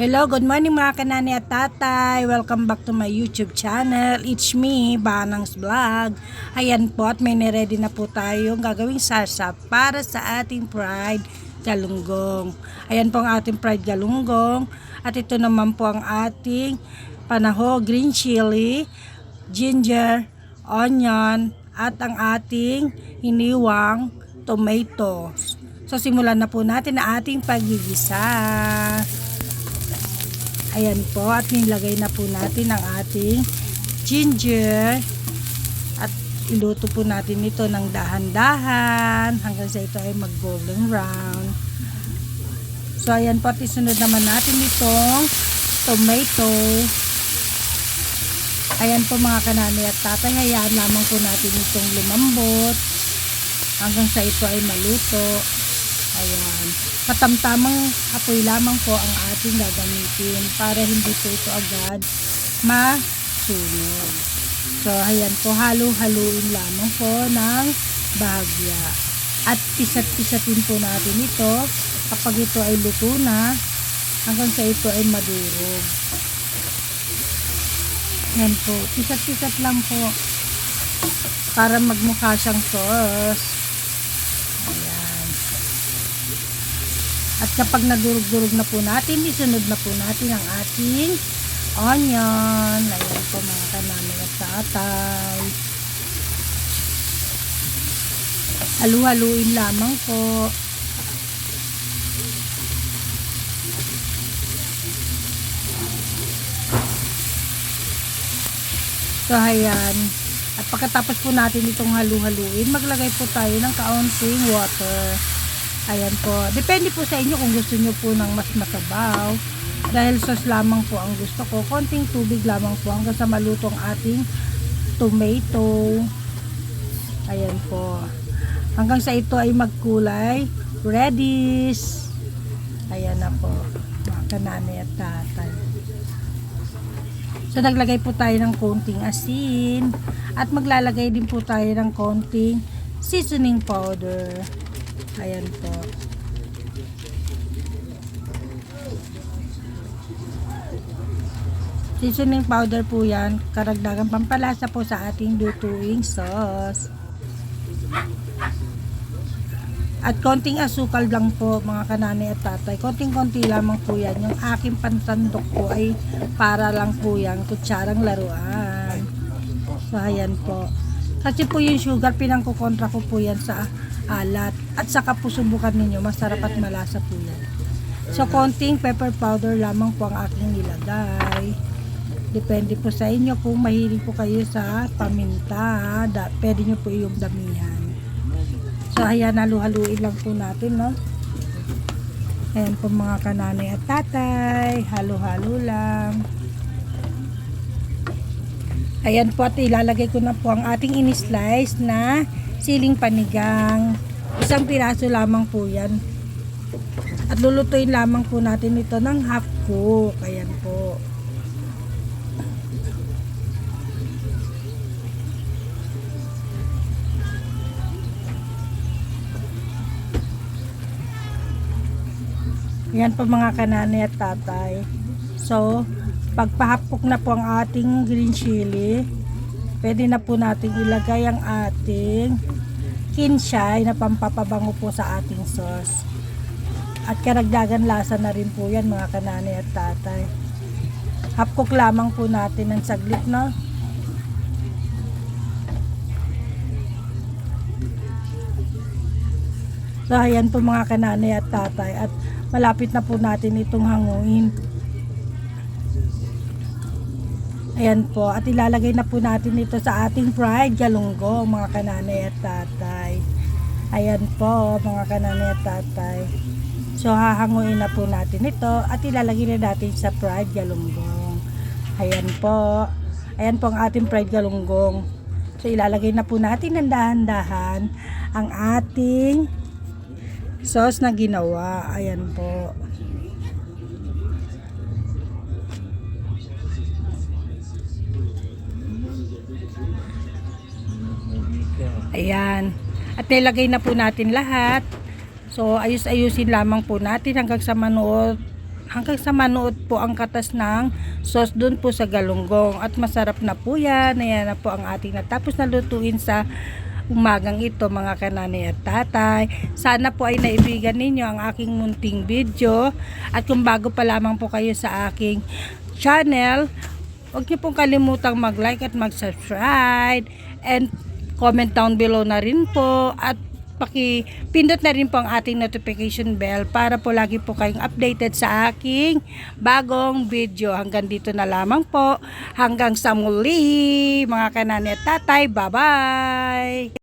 Hello, good morning mga kanani at tatay. Welcome back to my YouTube channel. It's me, Banang's Vlog. Ayan po at may niready na po tayong gagawing salsa para sa ating fried galunggong. Ayan po ang ating fried galunggong. At ito naman po ang ating panaho, green chili, ginger, onion, at ang ating hiniwang tomato. So simulan na po natin ang ating pagigisa. Ayan po, at nilagay na po natin ang ating ginger. At iluto po natin ito ng dahan-dahan hanggang sa ito ay mag-golden brown. So, ayan po, at isunod naman natin itong tomato. Ayan po mga kanani at tatay, hayaan lamang po natin itong lumambot hanggang sa ito ay maluto. Ayan. Katamtamang apoy lamang po ang ating gagamitin para hindi po ito agad masunog. So, ayan po, halo-haluin lamang po ng bahagya. At pisat-pisatin po natin ito kapag ito ay luto na hanggang sa ito ay madurog. Ayan po, pisat-pisat lang po para magmukha siyang sauce. Ayan. At kapag nadurog-durog na po natin, isunod na po natin ang ating onion. Ayan po mga kanami at tatay. Halu-haluin lamang po. So, ayan. At pagkatapos po natin itong halu-haluin, maglagay po tayo ng kaunting water. Ayan po. Depende po sa inyo kung gusto nyo po ng mas masabaw. Dahil sauce lamang po ang gusto ko. Konting tubig lamang po hanggang sa maluto ang ating tomato. Ayan po. Hanggang sa ito ay magkulay. Reddish. Ayan na po. Kananay at tatay. So naglagay po tayo ng konting asin at maglalagay din po tayo ng konting seasoning powder. Ayan po. Seasoning powder po yan, karagdagan pampalasa po sa ating lutuing sauce. At konting asukal lang po mga kanani at tatay. Konting-konti lamang po yan. Yung aking pansandok po ay para lang po yan. Kutsarang laruan. So ayan po. Kasi po yung sugar pinangkukontra ko po yan sa alat. At saka po subukan ninyo. Masarap at malasa po yan. So konting pepper powder lamang po ang aking nilagay. Depende po sa inyo kung mahilig po kayo sa paminta. Da, pwede nyo po yung damihan. So, ayan, halu-haluin lang po natin, no? Ayan po mga kananay at tatay. Halo-halo lang. Ayan po at ilalagay ko na po ang ating in-slice na siling panigang. Isang piraso lamang po yan. At lulutuin lamang po natin ito ng half cook. Ayan po. Yan po mga kanani at tatay. So, pagpahapok na po ang ating green chili, pwede na po natin ilagay ang ating kinshay na pampapabango po sa ating sauce. At karagdagan lasa na rin po yan mga kanani at tatay. Hapkok lamang po natin ng saglit no. So ayan po mga kanani at tatay at malapit na po natin itong hanguin. Ayan po at ilalagay na po natin ito sa ating fried galunggo mga kanani at tatay. Ayan po mga kanani at tatay. So hahanguin na po natin ito at ilalagay na natin sa fried galunggong. Ayan po. Ayan po ang ating fried galunggong. So ilalagay na po natin ng dahan-dahan ang ating sauce na ginawa. Ayan po. Ayan. At nilagay na po natin lahat. So, ayus-ayusin lamang po natin hanggang sa manood hanggang sa manuot po ang katas ng sauce doon po sa galunggong. At masarap na po yan. Ayan na po ang ating natapos na lutuin sa umagang ito mga kananay at tatay. Sana po ay naibigan ninyo ang aking munting video. At kung bago pa lamang po kayo sa aking channel, huwag niyo pong kalimutang mag-like at mag-subscribe. And comment down below na rin po. At paki-pindot na rin po ang ating notification bell para po lagi po kayong updated sa aking bagong video. Hanggang dito na lamang po. Hanggang sa muli, mga kanani at tatay. Bye-bye!